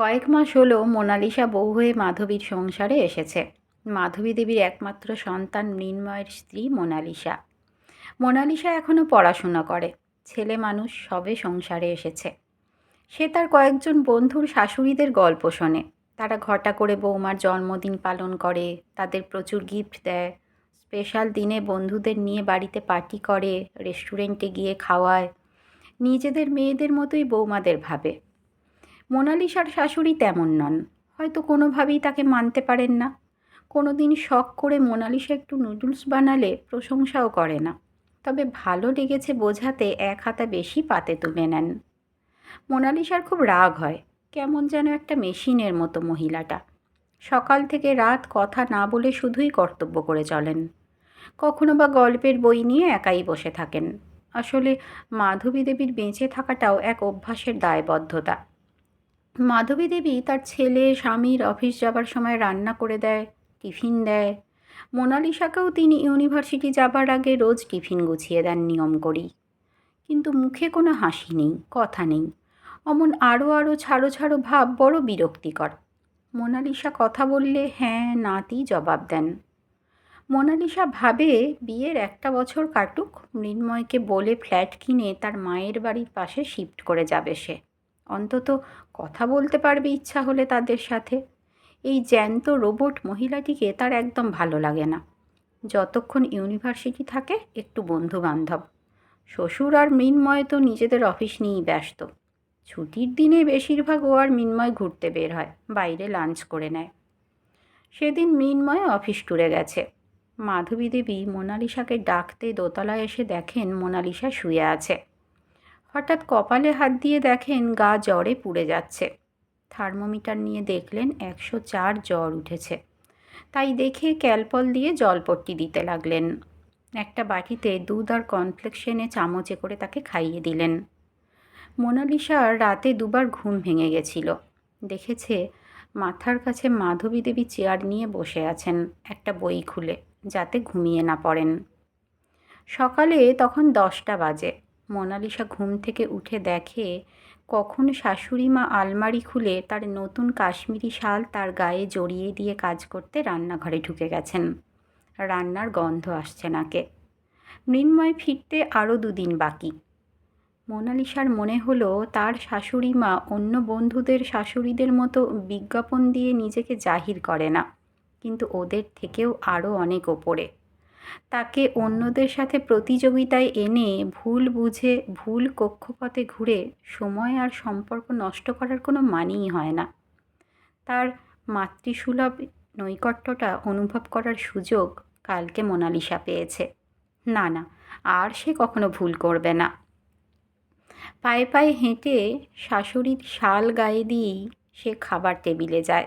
কয়েক মাস হলো মোনালিসা বউ হয়ে মাধবীর সংসারে এসেছে। মাধবী দেবীর একমাত্র সন্তান মৃন্ময়ের স্ত্রী মোনালিসা। মোনালিসা এখনও পড়াশোনা করে। ছেলে মানুষ সবে সংসারে এসেছে। সে তার কয়েকজন বন্ধুর শাশুড়িদের গল্প শোনে। তারা ঘটা করে বৌমার জন্মদিন পালন করে, তাদের প্রচুর গিফট দেয় স্পেশাল দিনে বন্ধুদের নিয়ে বাড়িতে পার্টি করে রেস্টুরেন্টে গিয়ে খাওয়ায়। নিজেদের মেয়েদের মতোই বৌমাদের ভাবে। মোনালিসার শাশুড়ি তেমন নন। হয়তো কোনোভাবেই তাকে মানতে পারেন না। কোনো দিন শখ করে মোনালিসা একটু নুডলস বানালে প্রশংসাও করে না। তবে ভালো লেগেছে বোঝাতে এক হাতা বেশি পাতে তুলে নেন। মোনালিসার খুব রাগ হয়, কেমন যেন একটা মেশিনের মতো মহিলাটা। সকাল থেকে রাত কথা না বলে শুধুই কর্তব্য করে চলেন। কখনো বা গল্পের বই নিয়ে একাই বসে থাকেন। আসলে মাধবী দেবীর বেঁচে থাকাটাও এক অভ্যাসের দায়বদ্ধতা। মাধবী দেবী তার ছেলে, স্বামীর অফিস যাবার সময় রান্না করে দেয়, টিফিন দেয়। মোনালিসাকেও তিনি ইউনিভার্সিটি যাবার আগে রোজ টিফিন গুছিয়ে দেন নিয়ম করেই। কিন্তু মুখে কোনো হাসি নেই, কথা নেই। অমন আরও আরও ছাড়ো ছাড়ো ভাব বড় বিরক্তিকর। মোনালিসা কথা বললে হ্যাঁ নাতেই জবাব দেন। মোনালিসা ভাবে বিয়ের একটা বছর কাটুক, মৃন্ময়কে বলে ফ্ল্যাট কিনে তার মায়ের বাড়ির পাশে শিফট করে যাবে সে। অন্তত কথা বলতে পারবে ইচ্ছা হলে তাদের সাথে। এই জ্যান্ত রোবট মহিলাটিকে তার একদম ভালো লাগে না। যতক্ষণ ইউনিভার্সিটি থাকে, একটু বন্ধু বান্ধব শ্বশুর আর মৃন্ময় তো নিজেদের অফিস নিয়েই ব্যস্ত। ছুটির দিনে বেশিরভাগ ও আর মৃন্ময় ঘুরতে বের হয়, বাইরে লাঞ্চ করে নেয়। সেদিন মৃন্ময় অফিস ট্যুরে গেছে। মাধবী দেবী মোনালিসাকে ডাকতে দোতলায় এসে দেখেন মোনালিসা শুয়ে আছে। হঠাৎ কপালে হাত দিয়ে দেখেন গা জ্বরে পুড়ে যাচ্ছে। থার্মোমিটার নিয়ে দেখলেন একশো চার জ্বর উঠেছে। তাই দেখে ক্যালপল দিয়ে জলপট্টি দিতে লাগলেন। একটা বাটিতে দুধ আর কর্নফ্লেক্স এনে চামচে করে তাকে খাইয়ে দিলেন। মোনালিসার রাতে দুবার ঘুম ভেঙে গেছিল। দেখেছে মাথার কাছে মাধবী দেবী চেয়ার নিয়ে বসে আছেন একটা বই খুলে, যাতে ঘুমিয়ে না পড়েন। সকালে তখন দশটা বাজে। মোনালিসা ঘুম থেকে উঠে দেখে কখন শাশুড়ি মা আলমারি খুলে তার নতুন কাশ্মীরি শাল তার গায়ে জড়িয়ে দিয়ে কাজ করতে রান্নাঘরে ঢুকে গেছেন। রান্নার গন্ধ আসছে নাকে। মৃন্ময় ফিরতে আরও দুদিন বাকি। মোনালিসার মনে হলো তার শাশুড়ি মা অন্য বন্ধুদের শাশুড়িদের মতো বিজ্ঞাপন দিয়ে নিজেকে জাহির করে না, কিন্তু ওদের থেকেও আরও অনেক ওপরে। তাকে অন্যদের সাথে প্রতিযোগিতায় এনে ভুল বুঝে, ভুল কক্ষপথে ঘুরে সময় আর সম্পর্ক নষ্ট করার কোনো মানেই হয় না। তার মাতৃসুলভ নৈকট্যটা অনুভব করার সুযোগ কালকে মোনালিসা পেয়েছে। না না, আর সে কখনো ভুল করবে না। পায়ে পায়ে হেঁটে শাশুড়ির শাল গায়ে দিয়েই সে খাবার টেবিলে যায়।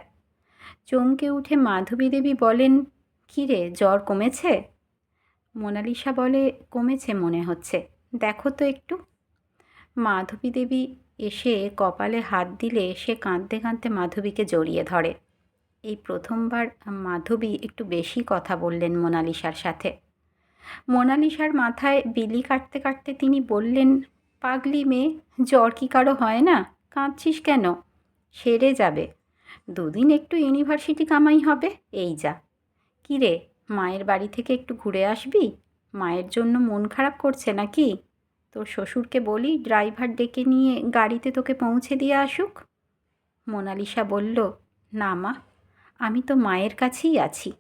চমকে উঠে মাধবী দেবী বলেন কী রে জ্বর কমেছে? মোনালিসা বলে কমেছে মনে হচ্ছে। দেখো তো একটু। মাধবী দেবী এসে কপালে হাত দিলে সে কাঁদতে কাঁদতে মাধবীকে জড়িয়ে ধরে। এই প্রথমবার মাধবী একটু বেশি কথা বললেন মোনালিসার সাথে। মোনালিসার মাথায় বিলি কাটতে কাটতে তিনি বললেন, পাগলি মেয়ে, জ্বর কি কারও হয় না? কাঁদছিস কেন? সেরে যাবে। দুদিন একটু ইউনিভার্সিটি কামাই হবে, এই যা। কী রে? মায়ের বাড়ি থেকে একটু ঘুরে আসবি? মায়ের জন্য মন খারাপ করছে নাকি? তোর শ্বশুরকে বলি, ড্রাইভার ডেকে নিয়ে গাড়িতে তোকে পৌঁছে দিয়ে আসুক। মোনালিসা বলল, না মা, আমি তো মায়ের কাছেই আছি।